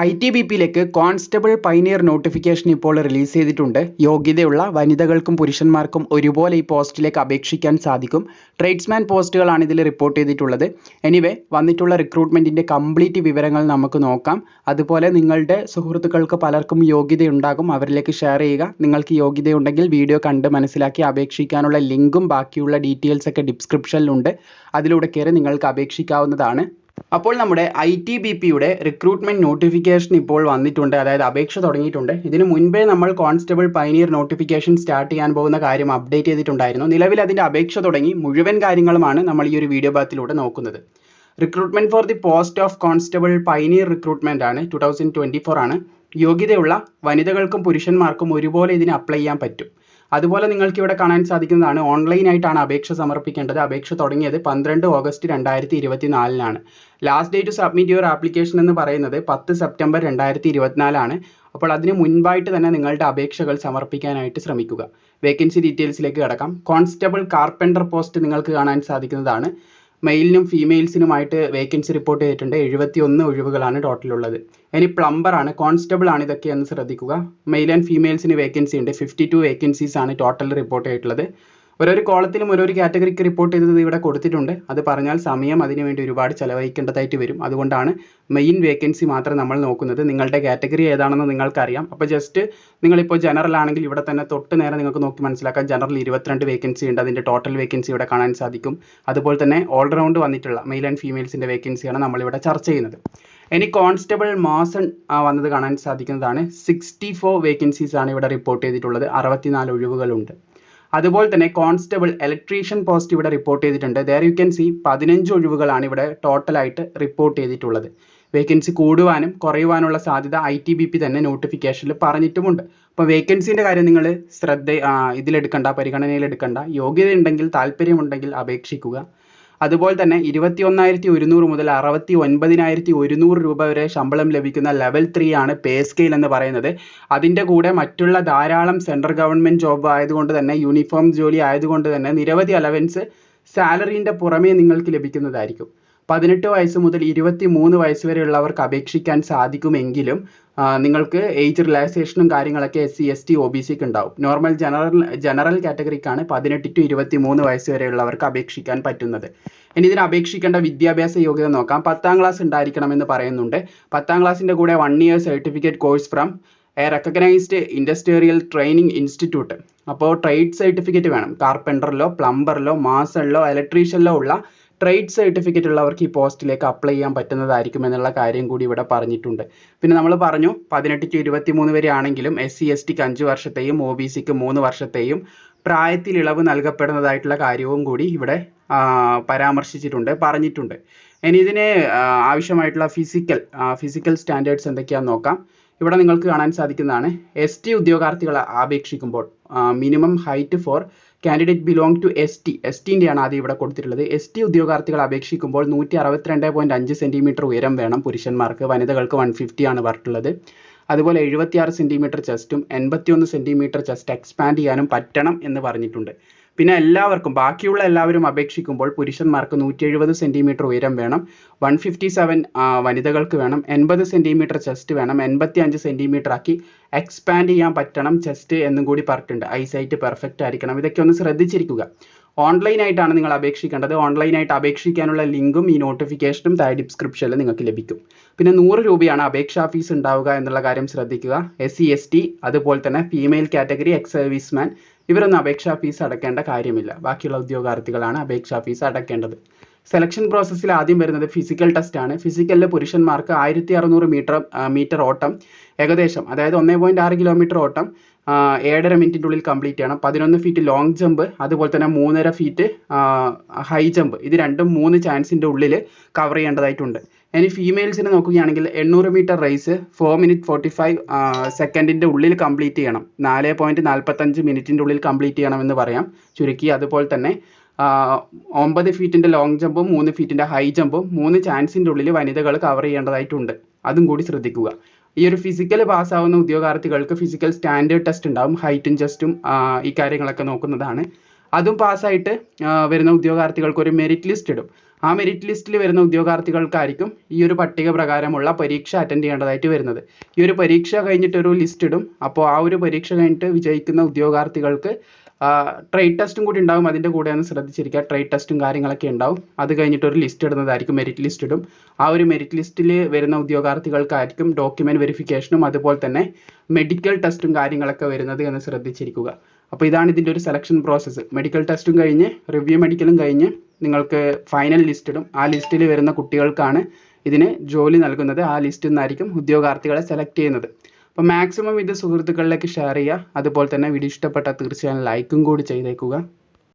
I T B പിയിലേക്ക് constable pioneer notification ഇപ്പോൾ release ചെയ്തിട്ടുണ്ട്. യോഗ്യതയുള്ള വനിതകൾക്കും പുരുഷന്മാർക്കും ഒരുപോലെ ഈ പോസ്റ്റിലേക്ക് അപേക്ഷിക്കാൻ സാധിക്കും. ട്രേഡ്സ്മാൻ പോസ്റ്റുകളാണ് ഇതിൽ റിപ്പോർട്ട് ചെയ്തിട്ടുള്ളത്. എനിവേ വന്നിട്ടുള്ള റിക്രൂട്ട്മെന്റിന്റെ കംപ്ലീറ്റ് വിവരങ്ങൾ നമുക്ക് നോക്കാം. അതുപോലെ നിങ്ങളുടെ സുഹൃത്തുക്കൾക്ക് പലർക്കും യോഗ്യതയുണ്ടാകും. അവരിലേക്ക് ഷെയർ ചെയ്യുക. നിങ്ങൾക്ക് യോഗ്യതയുണ്ടെങ്കിൽ വീഡിയോ കണ്ട് മനസ്സിലാക്കി അപേക്ഷിക്കാനുള്ള ലിങ്കും ബാക്കിയുള്ള ഡീറ്റെയിൽസൊക്കെ ഡിസ്ക്രിപ്ഷനിലുണ്ട്. അതിലൂടെ കയറി നിങ്ങൾക്ക് അപേക്ഷിക്കാവുന്നതാണ്. അപ്പോൾ നമ്മുടെ ഐ ടി ബി പിയുടെ റിക്രൂട്ട്മെന്റ് നോട്ടിഫിക്കേഷൻ ഇപ്പോൾ വന്നിട്ടുണ്ട് അതായത് അപേക്ഷ തുടങ്ങിയിട്ടുണ്ട്. ഇതിനു മുൻപേ നമ്മൾ കോൺസ്റ്റബിൾ പൈനിയർ നോട്ടിഫിക്കേഷൻ സ്റ്റാർട്ട് ചെയ്യാൻ പോകുന്ന കാര്യം അപ്ഡേറ്റ് ചെയ്തിട്ടുണ്ടായിരുന്നു. നിലവിൽ അതിന്റെ അപേക്ഷ തുടങ്ങി മുഴുവൻ കാര്യങ്ങളുമാണ് നമ്മൾ ഈ ഒരു വീഡിയോ ഭാഗത്തിലൂടെ നോക്കുന്നത്. Recruitment for the post of constable pioneer recruitment ആണ് ടു തൗസൻഡ് ട്വന്റി ഫോർ ആണ്. യോഗ്യതയുള്ള വനിതകൾക്കും പുരുഷന്മാർക്കും ഒരുപോലെ ഇതിന് അപ്ലൈ ചെയ്യാൻ പറ്റും. അതുപോലെ നിങ്ങൾക്ക് ഇവിടെ കാണാൻ സാധിക്കുന്നതാണ്. ഓൺലൈനായിട്ടാണ് അപേക്ഷ സമർപ്പിക്കേണ്ടത്. അപേക്ഷ തുടങ്ങിയത് പന്ത്രണ്ട് ഓഗസ്റ്റ് രണ്ടായിരത്തി ഇരുപത്തി നാലിനാണ് last date to submit your application എന്ന് പറയുന്നത് പത്ത് സെപ്റ്റംബർ രണ്ടായിരത്തി ഇരുപത്തിനാലാണ് അപ്പോൾ അതിന് മുൻപായിട്ട് തന്നെ നിങ്ങളുടെ അപേക്ഷകൾ സമർപ്പിക്കാനായിട്ട് ശ്രമിക്കുക. വേക്കൻസി ഡീറ്റെയിൽസിലേക്ക് കടക്കാം. കോൺസ്റ്റബിൾ കാർപ്പന്റർ പോസ്റ്റ് നിങ്ങൾക്ക് കാണാൻ സാധിക്കുന്നതാണ്. മെയിലിനും ഫീമെയിൽസിനുമായിട്ട് വേക്കൻസി റിപ്പോർട്ട് ചെയ്തിട്ടുണ്ട്. എഴുപത്തി ഒന്ന് ഒഴിവുകളാണ് ടോട്ടൽ ഉള്ളത്. ഇനി പ്ലംബർ ആണ് കോൺസ്റ്റബിൾ ആണ് ഇതൊക്കെ എന്ന് ശ്രദ്ധിക്കുക. മെയിൽ ആൻഡ് ഫീമെയിൽസിന് വേക്കൻസി ഉണ്ട്. ഫിഫ്റ്റി ടു വേക്കൻസീസ് ആണ് ടോട്ടൽ റിപ്പോർട്ട് ചെയ്തിട്ടുള്ളത്. ഓരോരോ കോളത്തിലും ഓരോരു കാറ്റഗറിക്ക് റിപ്പോർട്ട് ചെയ്തത് ഇവിടെ കൊടുത്തിട്ടുണ്ട്. അത് പറഞ്ഞാൽ സമയം അതിനു വേണ്ടി ഒരുപാട് ചിലവഴിക്കേണ്ടതായിട്ട് വരും. അതുകൊണ്ടാണ് മെയിൻ വേക്കൻസി മാത്രം നമ്മൾ നോക്കുന്നത്. നിങ്ങളുടെ കാറ്റഗറി ഏതാണെന്ന് നിങ്ങൾക്കറിയാം. അപ്പോൾ ജസ്റ്റ് നിങ്ങളിപ്പോൾ ജനറൽ ആണെങ്കിൽ ഇവിടെ തന്നെ തൊട്ട് നേരെ നിങ്ങൾക്ക് നോക്കി മനസ്സിലാക്കാം. ജനറൽ ഇരുപത്തിരണ്ട് വേക്കൻസി ഉണ്ട്. അതിന്റെ ടോട്ടൽ വേക്കൻസി ഇവിടെ കാണാൻ സാധിക്കും. അതുപോലെ തന്നെ ഓൾറൗണ്ട് വന്നിട്ടുള്ള മെയിൽ ആൻഡ് ഫീമെയിൽസിന്റെ വേക്കൻസിയാണ് നമ്മളിവിടെ ചർച്ച ചെയ്യുന്നത്. ഇനി കോൺസ്റ്റബിൾ മാസൺ വന്നത് കാണാൻ സാധിക്കുന്നതാണ്. സിക്സ്റ്റി ഫോർ വേക്കൻസീസ് ആണ് ഇവിടെ റിപ്പോർട്ട് ചെയ്തിട്ടുള്ളത്. അറുപത്തിനാല് ഒഴിവുകളുണ്ട്. അതുപോലെ തന്നെ കോൺസ്റ്റബിൾ ഇലക്ട്രീഷ്യൻ പോസ്റ്റ് ഇവിടെ റിപ്പോർട്ട് ചെയ്തിട്ടുണ്ട്. ദർ യു ക്യാൻ സി പതിനഞ്ച് ഒഴിവുകളാണ് ഇവിടെ ടോട്ടലായിട്ട് റിപ്പോർട്ട് ചെയ്തിട്ടുള്ളത്. വേക്കൻസി കൂടുവാനും കുറയുവാനുള്ള സാധ്യത ഐ ടി ബി പി തന്നെ നോട്ടിഫിക്കേഷനിൽ പറഞ്ഞിട്ടുമുണ്ട്. അപ്പോൾ വേക്കൻസിന്റെ കാര്യം നിങ്ങൾ ശ്രദ്ധ ഇതിലെടുക്കണ്ട പരിഗണനയിലെടുക്കണ്ട. യോഗ്യത ഉണ്ടെങ്കിൽ താല്പര്യമുണ്ടെങ്കിൽ അപേക്ഷിക്കുക. അതുപോലെ തന്നെ ഇരുപത്തി ഒന്നായിരത്തി ഒരുന്നൂറ് മുതൽ അറുപത്തി ഒൻപതിനായിരത്തി ഒരുന്നൂറ് രൂപ വരെ ശമ്പളം ലഭിക്കുന്ന ലെവൽ ത്രീ ആണ് പേ സ്കെയിൽ എന്ന് പറയുന്നത്. അതിന്റെ കൂടെ മറ്റുള്ള ധാരാളം സെൻട്രൽ ഗവൺമെന്റ് ജോബ് ആയതുകൊണ്ട് തന്നെ യൂണിഫോം ജോലി ആയതുകൊണ്ട് തന്നെ നിരവധി അലവൻസ് സാലറീന്റെ പുറമേ നിങ്ങൾക്ക് ലഭിക്കുന്നതായിരിക്കും. പതിനെട്ട് വയസ്സ് മുതൽ ഇരുപത്തി മൂന്ന് വയസ്സ് വരെയുള്ളവർക്ക് അപേക്ഷിക്കാൻ സാധിക്കുമെങ്കിലും നിങ്ങൾക്ക് ഏജ് റിലാക്സേഷനും കാര്യങ്ങളൊക്കെ S C S T O B സിക്ക് ഉണ്ടാവും. നോർമൽ ജനറൽ ജനറൽ കാറ്റഗറിക്കാണ് പതിനെട്ട് ടു ഇരുപത്തി മൂന്ന് വയസ്സ് വരെയുള്ളവർക്ക് അപേക്ഷിക്കാൻ പറ്റുന്നത്. ഇനി ഇതിന് അപേക്ഷിക്കേണ്ട വിദ്യാഭ്യാസ യോഗ്യത നോക്കാം. പത്താം ക്ലാസ് ഉണ്ടായിരിക്കണമെന്ന് പറയുന്നുണ്ട്. പത്താം ക്ലാസ്സിന്റെ കൂടെ one year certificate course from a recognised industrial training institute അപ്പോൾ ട്രേഡ് സർട്ടിഫിക്കറ്റ് വേണം. കാർപ്പന്ററിലോ പ്ലംബറിലോ മാസണിലോ ഇലക്ട്രീഷ്യനിലോ ഉള്ള ട്രേഡ് സർട്ടിഫിക്കറ്റ് ഉള്ളവർക്ക് ഈ പോസ്റ്റിലേക്ക് അപ്ലൈ ചെയ്യാൻ പറ്റുന്നതായിരിക്കും എന്നുള്ള കാര്യം കൂടി ഇവിടെ പറഞ്ഞിട്ടുണ്ട്. പിന്നെ നമ്മൾ പറഞ്ഞു പതിനെട്ട് ടു ഇരുപത്തി മൂന്ന് വരെ ആണെങ്കിലും എസ് സി എസ് ടിക്ക് അഞ്ച് വർഷത്തെയും ഒ ബി സിക്ക് മൂന്ന് വർഷത്തെയും പ്രായത്തിൽ ഇളവ് നൽകപ്പെടുന്നതായിട്ടുള്ള കാര്യവും കൂടി ഇവിടെ പരാമർശിച്ചിട്ടുണ്ട് പറഞ്ഞിട്ടുണ്ട്. ഇനി ഇതിന് ആവശ്യമായിട്ടുള്ള ഫിസിക്കൽ ഫിസിക്കൽ സ്റ്റാൻഡേർഡ്സ് എന്തൊക്കെയാണെന്ന് നോക്കാം. ഇവിടെ നിങ്ങൾക്ക് കാണാൻ സാധിക്കുന്നതാണ് എസ് ടി ഉദ്യോഗാർത്ഥികളെ അപേക്ഷിക്കുമ്പോൾ minimum height for candidate belong to S T S ടിന്റെയാണ് ആദ്യം ഇവിടെ കൊടുത്തിട്ടുള്ളത്. എസ് ടി ഉദ്യോഗാർത്ഥികൾ അപേക്ഷിക്കുമ്പോൾ നൂറ്റി അറുപത്തിരണ്ട് പോയിന്റ് അഞ്ച് സെന്റിമീറ്റർ ഉയരം വേണം പുരുഷന്മാർക്ക്. വനിതകൾക്ക് വൺ ഫിഫ്റ്റി ആണ് പറഞ്ഞിട്ടുള്ളത്. അതുപോലെ എഴുപത്തിയാറ് സെന്റിമീറ്റർ ചെസ്റ്റും എൺപത്തിയൊന്ന് സെന്റിമീറ്റർ ചെസ്റ്റ് എക്സ്പാൻഡ് ചെയ്യാനും പറ്റണം എന്ന് പറഞ്ഞിട്ടുണ്ട്. പിന്നെ എല്ലാവർക്കും ബാക്കിയുള്ള എല്ലാവരും അപേക്ഷിക്കുമ്പോൾ പുരുഷന്മാർക്ക് നൂറ്റി എഴുപത് സെന്റിമീറ്റർ ഉയരം വേണം വൺ ഫിഫ്റ്റി സെവൻ വനിതകൾക്ക് വേണം എൺപത് സെന്റിമീറ്റർ ചെസ്റ്റ് വേണം എൺപത്തി അഞ്ച് സെന്റിമീറ്റർ ആക്കി എക്സ്പാൻഡ് ചെയ്യാൻ പറ്റണം ചെസ്റ്റ് എന്നും കൂടി പറഞ്ഞിട്ടുണ്ട്. ഐസൈറ്റ് പെർഫെക്റ്റ് ആയിരിക്കണം. ഇതൊക്കെ ഒന്ന് ശ്രദ്ധിച്ചിരിക്കുക. ഓൺലൈനായിട്ടാണ് നിങ്ങൾ അപേക്ഷിക്കേണ്ടത്. ഓൺലൈനായിട്ട് അപേക്ഷിക്കാനുള്ള ലിങ്കും ഈ നോട്ടിഫിക്കേഷനും താഴെ ഡിസ്ക്രിപ്ഷനിൽ നിങ്ങൾക്ക് ലഭിക്കും. പിന്നെ നൂറ് രൂപയാണ് അപേക്ഷാ ഫീസ് ഉണ്ടാവുക എന്നുള്ള കാര്യം ശ്രദ്ധിക്കുക. എസ് സി എസ് ടി അതുപോലെ തന്നെ ഫീമെയിൽ കാറ്റഗറി എക്സ് സർവീസ്മാൻ ഇവരൊന്നും അപേക്ഷാ ഫീസ് അടക്കേണ്ട കാര്യമില്ല. ബാക്കിയുള്ള ഉദ്യോഗാർത്ഥികളാണ് അപേക്ഷാ ഫീസ് അടക്കേണ്ടത്. സെലക്ഷൻ പ്രോസസ്സിൽ ആദ്യം വരുന്നത് ഫിസിക്കൽ ടെസ്റ്റ് ആണ്. ഫിസിക്കലിൽ പുരുഷന്മാർക്ക് ആയിരത്തി അറുന്നൂറ് മീറ്റർ മീറ്റർ ഓട്ടം ഏകദേശം അതായത് ഒന്നേ പോയിന്റ് ആറ് കിലോമീറ്റർ ഓട്ടം ഏഴര മിനിറ്റിന്റെ ഉള്ളിൽ കംപ്ലീറ്റ് ചെയ്യണം. പതിനൊന്ന് ഫീറ്റ് ലോങ് ജമ്പ് അതുപോലെ തന്നെ മൂന്നര ഫീറ്റ് ഹൈ ജമ്പ് ഇത് രണ്ടും മൂന്ന് ചാൻസിന്റെ ഉള്ളിൽ കവർ ചെയ്യേണ്ടതായിട്ടുണ്ട്. ഇനി ഫീമെയിൽസിനെ നോക്കുകയാണെങ്കിൽ എണ്ണൂറ് metre race four minute forty five സെക്കൻഡിന്റെ ഉള്ളിൽ കംപ്ലീറ്റ് ചെയ്യണം. നാല് പോയിന്റ് നാൽപ്പത്തഞ്ച് മിനിറ്റിന്റെ ഉള്ളിൽ കംപ്ലീറ്റ് ചെയ്യണമെന്ന് പറയാം. ചുരുക്കി അതുപോലെ തന്നെ ഒമ്പത് ഫീറ്റിന്റെ ലോങ് ജമ്പും മൂന്ന് ഫീറ്റിന്റെ ഹൈ ജമ്പും മൂന്ന് ചാൻസിന്റെ ഉള്ളിൽ വനിതകൾ കവർ ചെയ്യേണ്ടതായിട്ടുണ്ട്. അതും കൂടി ശ്രദ്ധിക്കുക. ഈ ഒരു ഫിസിക്കൽ പാസ്സാവുന്ന ഉദ്യോഗാർത്ഥികൾക്ക് ഫിസിക്കൽ സ്റ്റാൻഡേർഡ് ടെസ്റ്റ് ഉണ്ടാവും. ഹൈറ്റും ജസ്റ്റും ഈ കാര്യങ്ങളൊക്കെ നോക്കുന്നതാണ്. അതും പാസ്സായിട്ട് വരുന്ന ഉദ്യോഗാർത്ഥികൾക്ക് ഒരു മെറിറ്റ് ലിസ്റ്റ് ഇടും. ആ മെറിറ്റ് ലിസ്റ്റിൽ വരുന്ന ഉദ്യോഗാർത്ഥികൾക്കായിരിക്കും ഈ ഒരു പട്ടിക പ്രകാരമുള്ള പരീക്ഷ അറ്റൻഡ് ചെയ്യേണ്ടതായിട്ട് വരുന്നത്. ഈ ഒരു പരീക്ഷ കഴിഞ്ഞിട്ട് ഒരു ലിസ്റ്റ് ഇടും. അപ്പോൾ ആ ഒരു പരീക്ഷ കഴിഞ്ഞിട്ട് വിജയിക്കുന്ന ഉദ്യോഗാർത്ഥികൾക്ക് ട്രേഡ് ടെസ്റ്റും കൂടി ഉണ്ടാവും. അതിന്റെ കൂടെ ഒന്ന് ശ്രദ്ധിച്ചിരിക്കുക ട്രേഡ് ടെസ്റ്റും കാര്യങ്ങളൊക്കെ ഉണ്ടാവും. അത് കഴിഞ്ഞിട്ട് ഒരു ലിസ്റ്റ് ഇടുന്നതായിരിക്കും. മെറിറ്റ് ലിസ്റ്റ് ഇടും. ആ ഒരു മെറിറ്റ് ലിസ്റ്റിൽ വരുന്ന ഉദ്യോഗാർത്ഥികൾക്കായിരിക്കും ഡോക്യുമെന്റ് വെരിഫിക്കേഷനും അതുപോലെ തന്നെ മെഡിക്കൽ ടെസ്റ്റും കാര്യങ്ങളൊക്കെ വരുന്നത് എന്ന് ശ്രദ്ധിച്ചിരിക്കുക. അപ്പോൾ ഇതാണ് ഇതിന്റെ ഒരു സെലക്ഷൻ പ്രോസസ്സ് മെഡിക്കൽ ടെസ്റ്റും കഴിഞ്ഞ് റിവ്യൂ മെഡിക്കലും കഴിഞ്ഞ് നിങ്ങൾക്ക് ഫൈനൽ ലിസ്റ്റ് ഇടും. ആ ലിസ്റ്റിൽ വരുന്ന കുട്ടികൾക്കാണ് ഇതിന് ജോലി നൽകുന്നത്. ആ ലിസ്റ്റിൽ നിന്നായിരിക്കും ഉദ്യോഗാർത്ഥികളെ സെലക്ട് ചെയ്യുന്നത്. അപ്പോൾ മാക്സിമം ഇത് സുഹൃത്തുക്കളിലേക്ക് ഷെയർ ചെയ്യുക. അതുപോലെ തന്നെ വീഡിയോ ഇഷ്ടപ്പെട്ടാൽ തീർച്ചയായും ലൈക്കും കൂടി ചെയ്തേക്കുക.